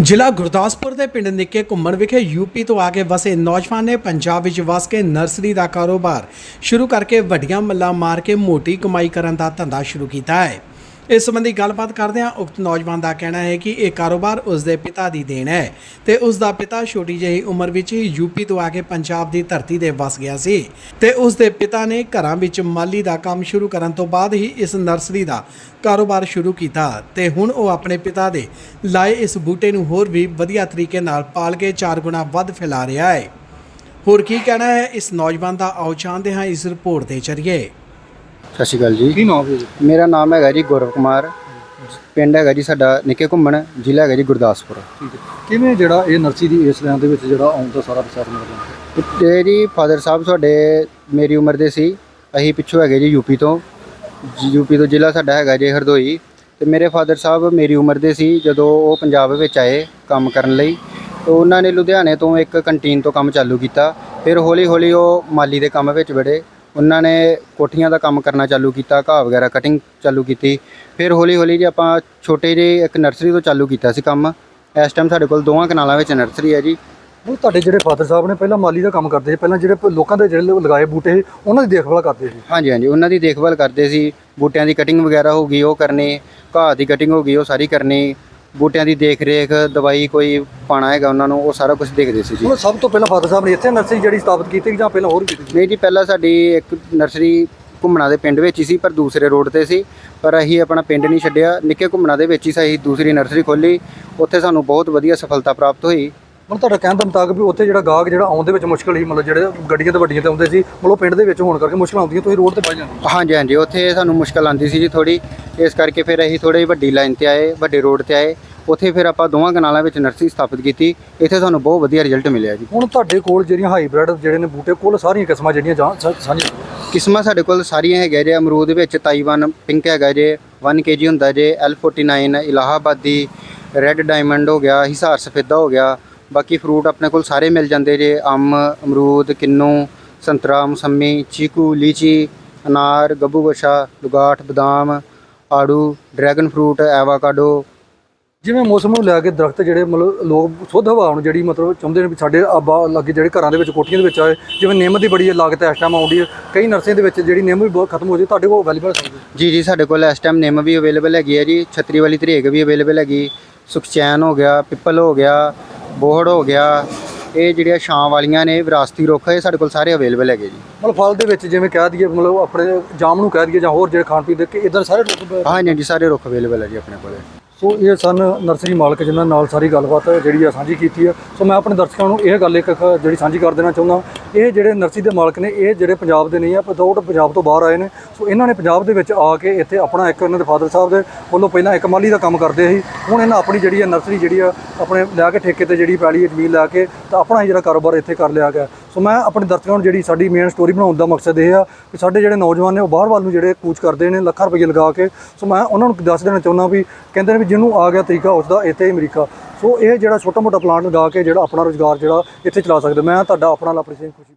ਜ਼ਿਲ੍ਹਾ ਗੁਰਦਾਸਪੁਰ ਦੇ ਪਿੰਡ ਨਿੱਕੇ ਘੁੰਮਣ ਵਿਖੇ ਯੂਪੀ ਤੋਂ ਆ ਕੇ ਵਸੇ ਨੌਜਵਾਨ ਨੇ ਪੰਜਾਬ ਵਿੱਚ ਵਸ ਕੇ ਨਰਸਰੀ ਦਾ ਕਾਰੋਬਾਰ ਸ਼ੁਰੂ ਕਰਕੇ ਵੱਡੀਆਂ ਮੱਲਾਂ ਮਾਰ ਕੇ ਮੋਟੀ ਕਮਾਈ ਕਰਨ ਦਾ ਧੰਦਾ ਸ਼ੁਰੂ ਕੀਤਾ ਹੈ। ਇਸ ਸੰਬੰਧੀ ਗੱਲਬਾਤ ਕਰਦਿਆਂ ਉਕਤ ਨੌਜਵਾਨ ਦਾ ਕਹਿਣਾ ਹੈ ਕਿ ਇਹ ਕਾਰੋਬਾਰ ਉਸ ਦੇ ਪਿਤਾ ਦੀ ਦੇਣ ਹੈ ਤੇ ਉਸ ਦਾ ਪਿਤਾ ਛੋਟੀ ਜਿਹੀ ਉਮਰ ਵਿੱਚ ਹੀ ਯੂਪੀ ਤੋਂ ਆ ਕੇ ਪੰਜਾਬ ਦੀ ਧਰਤੀ ਤੇ ਵਸ ਗਿਆ ਸੀ ਤੇ ਉਸ ਦੇ ਪਿਤਾ ਨੇ ਘਰਾਂ ਵਿੱਚ ਮਾਲੀ ਦਾ ਕੰਮ ਸ਼ੁਰੂ ਕਰਨ ਤੋਂ ਬਾਅਦ ਹੀ ਇਸ ਨਰਸਰੀ ਦਾ ਕਾਰੋਬਾਰ ਸ਼ੁਰੂ ਕੀਤਾ ਤੇ ਹੁਣ ਉਹ ਆਪਣੇ ਪਿਤਾ ਦੇ ਲਾਏ ਇਸ ਬੂਟੇ ਨੂੰ ਹੋਰ ਵੀ ਵਧੀਆ ਤਰੀਕੇ ਨਾਲ ਪਾਲ ਕੇ ਚਾਰ ਗੁਣਾ ਵੱਧ ਫੈਲਾ ਰਿਹਾ ਹੈ। ਹੋਰ ਕੀ ਕਹਿਣਾ ਹੈ? ਇਸ ਨੌਜਵਾਨ ਦਾ ਆਓ ਚਾਹੁੰਦੇ ਹਾਂ ਇਸ ਰਿਪੋਰਟ ਦੇ ਜ਼ਰੀਏ। ਸਤਿ ਸ਼੍ਰੀ ਅਕਾਲ ਜੀ। ਕੀ ਨਾਮ ਹੈ ਜੀ? ਮੇਰਾ ਨਾਮ ਹੈਗਾ ਜੀ ਗੌਰਵ ਕੁਮਾਰ। ਪਿੰਡ ਹੈਗਾ ਜੀ ਸਾਡਾ ਨਿੱਕੇ ਘੁੰਮਣ ਜ਼ਿਲ੍ਹਾ ਹੈਗਾ ਜੀ ਗੁਰਦਾਸਪੁਰ। ਠੀਕ ਹੈ। ਕਿਵੇਂ ਜਿਹੜਾ ਇਹ ਨਰਸਰੀ ਦੀ ਇਸ ਲਾਈਨ ਦੇ ਵਿੱਚ ਜਿਹੜਾ ਆਉਣ ਦਾ ਸਾਰਾ ਵਿਚਾਰ ਮਿਲਦਾ ਤੇ ਜੀ ਫਾਦਰ ਸਾਹਿਬ ਤੁਹਾਡੇ ਮੇਰੀ ਉਮਰ ਦੇ ਸੀ। ਅਸੀਂ ਪਿੱਛੋਂ ਹੈਗੇ ਜੀ ਯੂਪੀ ਤੋਂ। ਯੂਪੀ ਤੋਂ ਜ਼ਿਲ੍ਹਾ ਸਾਡਾ ਹੈਗਾ ਜੀ ਹਰਦੋਈ। ਤੇ ਮੇਰੇ ਫਾਦਰ ਸਾਹਿਬ ਮੇਰੀ ਉਮਰ ਦੇ ਸੀ ਜਦੋਂ ਉਹ ਪੰਜਾਬ ਵਿੱਚ ਆਏ ਕੰਮ ਕਰਨ ਲਈ। ਤੇ ਉਹਨਾਂ ਨੇ ਲੁਧਿਆਣੇ ਤੋਂ ਇੱਕ ਕੰਟੀਨ ਤੋਂ ਕੰਮ ਚਾਲੂ ਕੀਤਾ। ਫਿਰ ਹੌਲੀ ਹੌਲੀ ਉਹ ਮਾਲੀ ਦੇ ਕੰਮ ਵਿੱਚ ਵੜੇ। ਉਹਨਾਂ ਨੇ ਕੋਠੀਆਂ ਦਾ ਕੰਮ ਕਰਨਾ ਚਾਲੂ ਕੀਤਾ ਘਾਹ ਵਗੈਰਾ ਕਟਿੰਗ ਚਾਲੂ ਕੀਤੀ। ਫਿਰ ਹੌਲੀ ਹੌਲੀ ਜੀ ਆਪਾਂ ਛੋਟੇ ਜਿਹੇ ਇੱਕ ਨਰਸਰੀ ਤੋਂ ਚਾਲੂ ਕੀਤਾ ਸੀ ਕੰਮ। ਇਸ ਟਾਈਮ ਸਾਡੇ ਕੋਲ ਦੋਵਾਂ ਕਨਾਲਾਂ ਵਿੱਚ ਨਰਸਰੀ ਹੈ ਜੀ। ਹੁਣ ਤੁਹਾਡੇ ਜਿਹੜੇ ਫਾਦਰ ਸਾਹਿਬ ਨੇ ਪਹਿਲਾਂ ਮਾਲੀ ਦਾ ਕੰਮ ਕਰਦੇ ਸੀ ਪਹਿਲਾਂ ਜਿਹੜੇ ਲੋਕਾਂ ਦੇ ਜਿਹੜੇ ਲਗਾਏ ਬੂਟੇ ਉਹਨਾਂ ਦੀ ਦੇਖਭਾਲ ਕਰਦੇ ਸੀ? ਹਾਂਜੀ ਹਾਂਜੀ ਉਹਨਾਂ ਦੀ ਦੇਖਭਾਲ ਕਰਦੇ ਸੀ। ਬੂਟਿਆਂ ਦੀ ਕਟਿੰਗ ਵਗੈਰਾ ਹੋ ਗਈ ਉਹ ਕਰਨੀ ਘਾਹ ਦੀ ਕਟਿੰਗ ਹੋ ਗਈ ਉਹ ਸਾਰੀ ਕਰਨੀ। ਬੂਟਿਆਂ ਦੀ ਦੇਖ ਰੇਖ ਦਵਾਈ ਕੋਈ ਪਾਣਾ ਹੈਗਾ ਉਹਨਾਂ ਨੂੰ ਉਹ ਸਾਰਾ ਕੁਝ ਦੇਖਦੇ ਸੀ ਜੀ। ਹੁਣ ਸਭ ਤੋਂ ਪਹਿਲਾਂ ਫਾਦਰ ਸਾਹਿਬ ਨੇ ਇੱਥੇ ਨਰਸਰੀ ਜਿਹੜੀ ਸਥਾਪਿਤ ਕੀਤੀ ਜਾਂ ਪਹਿਲਾਂ ਹੋਰ ਕੀਤੀ? ਨਹੀਂ ਜੀ ਪਹਿਲਾਂ ਸਾਡੀ ਇੱਕ ਨਰਸਰੀ ਘੁੰਮਣਾ ਦੇ ਪਿੰਡ ਵਿੱਚ ਹੀ ਸੀ ਪਰ ਦੂਸਰੇ ਰੋਡ ਤੇ ਸੀ। ਪਰ ਅਸੀਂ ਆਪਣਾ ਪਿੰਡ ਨਹੀਂ ਛੱਡਿਆ ਨਿੱਕੇ ਘੁੰਮਣਾ ਦੇ ਵਿੱਚ ਹੀ ਸਹੀ ਦੂਸਰੀ ਨਰਸਰੀ ਖੋਲੀ ਉੱਥੇ ਸਾਨੂੰ ਬਹੁਤ ਵਧੀਆ ਸਫਲਤਾ ਪ੍ਰਾਪਤ ਹੋਈ। ਹੁਣ ਤੁਹਾਡਾ ਕਹਿਣ ਦਾ ਮੁਤਾਬਕ ਵੀ ਉੱਥੇ ਜਿਹੜਾ ਗਾਹਕ ਜਿਹੜਾ ਆਉਣ ਦੇ ਵਿੱਚ ਮੁਸ਼ਕਲ ਸੀ ਮਤਲਬ ਜਿਹੜੇ ਗੱਡੀਆਂ ਤੇ ਵੱਡੀਆਂ ਤੇ ਆਉਂਦੇ ਸੀ ਮਤਲਬ ਪਿੰਡ ਦੇ ਵਿੱਚ ਹੋਣ ਕਰਕੇ ਮੁਸ਼ਕਲ ਆਉਂਦੀਆਂ ਤੁਸੀਂ ਰੋਡ ਤੇ ਪੈ ਜਾਂਦੇ ਹਾਂਜੀ ਹਾਂਜੀ ਉੱਥੇ ਸਾਨੂੰ ਮੁਸ਼ਕਲ ਆਉਂਦੀ ਸੀ ਜੀ ਥੋੜੀ ਇਸ ਕਰਕੇ ਫਿਰ ਅਸੀਂ ਥੋੜੀ ਵੱਡੀ ਲਾਈਨ ਤੇ ਆਏ ਵੱਡੇ ਰੋਡ ਤੇ ਆਏ। ਉੱਥੇ ਫਿਰ ਆਪਾਂ ਦੋਵਾਂ ਕਨਾਲਾਂ ਵਿੱਚ ਨਰਸਰੀ ਸਥਾਪਿਤ ਕੀਤੀ। ਇੱਥੇ ਸਾਨੂੰ ਬਹੁਤ ਵਧੀਆ ਰਿਜ਼ਲਟ ਮਿਲਿਆ ਜੀ। ਹੁਣ ਤੁਹਾਡੇ ਕੋਲ ਜਿਹੜੀਆਂ ਹਾਈਬ੍ਰਿਡ ਜਿਹੜੇ ਨੇ ਬੂਟੇ ਕੋਲ ਸਾਰੀਆਂ ਕਿਸਮਾਂ ਜਿਹੜੀਆਂ ਜਾਂ ਸਾਂਝੀਆਂ? ਕਿਸਮਾਂ ਸਾਡੇ ਕੋਲ ਸਾਰੀਆਂ ਹੈਗੀਆਂ ਜੇ ਅਮਰੂਦ ਵਿੱਚ ਤਾਈਵਾਨ ਪਿੰਕ ਹੈਗਾ ਜੇ 1 ਕੇਜੀ ਹੁੰਦਾ ਜੇ L49 ਇਲਾਹਾਬਾਦੀ ਰੈੱਡ ਡਾਇਮੰਡ ਹੋ ਗਿਆ ਹਿਸਾਰ ਸਫੇਦਾ ਹੋ ਗਿਆ ਬਾਕੀ ਫਰੂਟ ਆਪਣੇ ਕੋਲ ਸਾਰੇ ਮਿਲ ਜਾਂਦੇ ਜੇ ਅੰਬ ਅਮਰੂਦ ਕਿੰਨੂ ਸੰਤਰਾ ਮੌਸੰਮੀ ਚੀਕੂ ਲੀਚੀ ਅਨਾਰ ਗੱਬੂਗੋਸ਼ਾ ਦੁਗਾਠ ਬਦਾਮ ਆੜੂ ਡਰੈਗਨ ਫਰੂਟ ਐਵਾਕਾਡੋ ਜਿਵੇਂ ਮੌਸਮ ਨੂੰ ਲੈ ਕੇ ਦਰਖਤ ਜਿਹੜੇ ਮਤਲਬ ਲੋਕ ਸ਼ੁੱਧ ਹਵਾ ਨੂੰ ਜਿਹੜੀ ਮਤਲਬ ਚਾਹੁੰਦੇ ਨੇ ਵੀ ਸਾਡੇ ਆਬਾ ਲੱਗੇ ਜਿਹੜੇ ਘਰਾਂ ਦੇ ਵਿੱਚ ਕੋਠੀਆਂ ਦੇ ਵਿੱਚ ਆਏ ਜਿਵੇਂ ਨਿੰਮ ਦੀ ਬੜੀ ਲਾਗਤ ਇਸ ਟਾਈਮ ਆਉਂਦੀ ਹੈ ਕਈ ਨਰਸਿਆਂ ਦੇ ਵਿੱਚ ਜਿਹੜੀ ਨਿੰਮ ਵੀ ਬਹੁਤ ਖਤਮ ਹੋ ਜਾਏ ਤੁਹਾਡੇ ਕੋਲ ਅਵੇਲੇਬਲ ਹੈ ਜੀ ਜੀ ਸਾਡੇ ਕੋਲ ਇਸ ਟਾਈਮ ਨਿੰਮ ਵੀ ਅਵੇਲੇਬਲ ਹੈਗੀ ਹੈ ਜੀ ਛਤਰੀ ਵਾਲੀ ਧਰੇਕ ਵੀ ਅਵੇਲੇਬਲ ਹੈਗੀ ਸੁਖਚੈਨ ਹੋ ਗਿਆ ਪਿੱਪਲ ਹੋ ਗਿਆ ਬੋਹੜ ਹੋ ਗਿਆ ਇਹ ਜਿਹੜੀਆਂ ਛਾਂ ਵਾਲੀਆਂ ਨੇ ਵਿਰਾਸਤੀ ਰੁੱਖ ਇਹ ਸਾਡੇ ਕੋਲ ਸਾਰੇ ਅਵੇਲੇਬਲ ਹੈਗੇ ਜੀ। ਮਤਲਬ ਫਲ ਦੇ ਵਿੱਚ ਜਿਵੇਂ ਕਹਿ ਦਈਏ ਮਤਲਬ ਆਪਣੇ ਜਾਮ ਨੂੰ ਕਹਿ ਦਈਏ ਜਾਂ ਹੋਰ ਜਿਹੜੇ ਖਾਣ ਪੀਣ ਦੇ ਕਿ ਇਦਾਂ ਸਾਰੇ ਲੋਕ ਹਾਂਜੀ ਹਾਂਜੀ ਸਾਰੇ ਰੁੱਖ ਅਵੇਲੇਬਲ ਹੈ ਜੀ ਆਪਣੇ ਕੋਲ। ਸੋ ਇਹ ਸਨ ਨਰਸਰੀ ਮਾਲਕ ਜਿਨ੍ਹਾਂ ਨਾਲ ਸਾਰੀ ਗੱਲਬਾਤ ਜਿਹੜੀ ਆ ਸਾਂਝੀ ਕੀਤੀ ਆ। ਸੋ ਮੈਂ ਆਪਣੇ ਦਰਸ਼ਕਾਂ ਨੂੰ ਇਹ ਗੱਲ ਇੱਕ ਜਿਹੜੀ ਸਾਂਝੀ ਕਰ ਦੇਣਾ ਚਾਹੁੰਦਾ। ਇਹ ਜਿਹੜੇ ਨਰਸਰੀ ਦੇ ਮਾਲਕ ਨੇ, ਇਹ ਜਿਹੜੇ ਪੰਜਾਬ ਦੇ ਨਹੀਂ ਆ ਵਿਦਆਊਟ ਪੰਜਾਬ ਤੋਂ ਬਾਹਰ ਆਏ ਨੇ। ਸੋ ਇਹਨਾਂ ਨੇ ਪੰਜਾਬ ਦੇ ਵਿੱਚ ਆ ਕੇ ਇੱਥੇ ਆਪਣਾ ਇੱਕ ਇਹਨਾਂ ਦੇ ਫਾਦਰ ਸਾਹਿਬ ਦੇ ਵੱਲੋਂ ਪਹਿਲਾਂ ਇੱਕ ਮਾਲੀ ਦਾ ਕੰਮ ਕਰਦੇ ਸੀ। ਹੁਣ ਇਹਨਾਂ ਆਪਣੀ ਜਿਹੜੀ ਆ ਨਰਸਰੀ ਜਿਹੜੀ ਆ, ਆਪਣੇ ਲੈ ਕੇ ਠੇਕੇ ਤੇ ਜਿਹੜੀ ਪੈਲੀ ਜ਼ਮੀਨ ਲੈ ਕੇ ਤਾਂ ਆਪਣਾ ਹੀ ਜਿਹੜਾ ਕਾਰੋਬਾਰ ਇੱਥੇ ਕਰ ਲਿਆ ਗਿਆ। ਸੋ ਮੈਂ ਆਪਣੇ ਦਰਸ਼ਕਾਂ ਨੂੰ ਜਿਹੜੀ ਸਾਡੀ ਮੇਨ ਸਟੋਰੀ ਬਣਾਉਣ ਦਾ ਮਕਸਦ ਇਹ ਆ ਕਿ ਸਾਡੇ ਜਿਹੜੇ ਨੌਜਵਾਨ ਨੇ ਉਹ ਬਾਹਰ ਵੱਲ ਨੂੰ ਜਿਹੜੇ ਕੂਚ ਕਰਦੇ ਨੇ, ਲੱਖਾਂ ਰੁਪਏ ਲਗਾ ਕੇ। ਸੋ ਮੈਂ ਉਹਨਾਂ ਨੂੰ ਦੱਸ ਦੇਣਾ ਚਾਹੁੰਦਾ ਵੀ ਕਹਿੰਦੇ ਨੇ ਵੀ ਜਿਹਨੂੰ ਆ ਗਿਆ ਤਰੀਕਾ ਉਸ ਦਾ ਇੱਥੇ ਹੀ ਅਮਰੀਕਾ। ਸੋ ਇਹ ਜਿਹੜਾ ਛੋਟਾ ਮੋਟਾ ਪਲਾਂਟ ਲਗਾ ਕੇ ਜਿਹੜਾ ਆਪਣਾ ਰੋਜ਼ਗਾਰ ਜਿਹੜਾ ਇੱਥੇ ਚਲਾ ਸਕਦੇ। ਮੈਂ ਤੁਹਾਡਾ ਆਪਣਾ ਲਵਪ੍ਰੀਤ ਸਿੰਘ ਖੁਸ਼ੀ